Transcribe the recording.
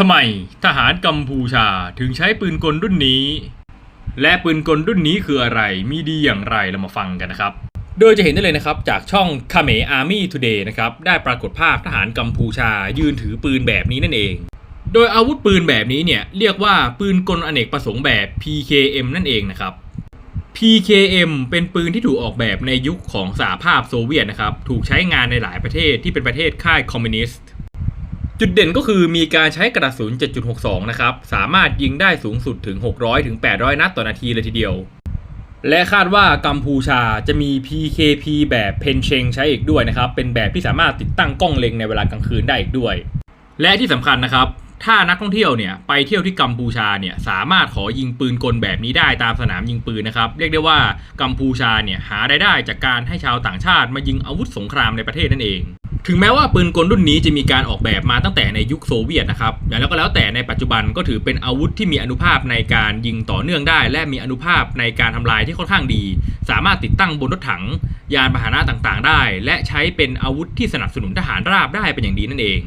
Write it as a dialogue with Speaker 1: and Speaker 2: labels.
Speaker 1: ทำไมทหารกัมพูชาถึงใช้ปืนกลรุ่นนี้ และปืนกลรุ่นนี้คืออะไรมีดีอย่างไรเรามาฟังกันนะครับ โดยจะเห็นได้เลยนะครับ จากช่องคาเมอาร์มี่ทูเดย์นะครับได้ปรากฏภาพทหารกัมพูชายืนถือปืนแบบนี้นั่นเอง โดยอาวุธปืนแบบนี้เนี่ยเรียกว่าปืนกลอเนกประสงค์แบบ PKM นั่นเองนะครับ PKM เป็นปืนที่ถูกออกแบบในยุคของสหภาพโซเวียตนะครับถูกใช้งานในหลายประเทศที่เป็นประเทศค่ายคอมมิวนิสต์ จุดเด่นก็คือมีการใช้กระสุน 7.62 นะครับ สามารถยิงได้สูงสุดถึง 600 ถึง 800 นัดต่อนาทีเลยทีเดียว และคาดว่ากัมพูชาจะมี PKP แบบเพนเชงใช้อีกด้วยนะครับ เป็นแบบที่สามารถติดตั้งกล้องเล็งในเวลากลางคืนได้อีกด้วย และที่สำคัญนะครับ ถ้านักท่องเที่ยวเนี่ยไปเที่ยวที่กัมพูชาเนี่ยสามารถขอยิงปืนกลแบบนี้ได้ตามสนามยิงปืนนะครับ เรียกได้ว่ากัมพูชาเนี่ยหารายได้จากการให้ชาวต่างชาติมายิงอาวุธสงครามในประเทศนั่นเอง ถึงแม้ว่าปืนกลรุ่นนี้จะมีการออกแบบมาตั้งแต่ในยุคโซเวียตนะครับอย่างแล้วก็แล้วแต่ในปัจจุบันก็ถือเป็นอาวุธที่มีอนุภาพในการยิงต่อเนื่องได้ และมีอนุภาพในการทำลายที่ค่อนข้างดี สามารถติดตั้งบนรถถัง ยานพาหนะต่างๆ ได้ และใช้เป็นอาวุธที่สนับสนุนทหารราบได้เป็นอย่างดีนั่นเอง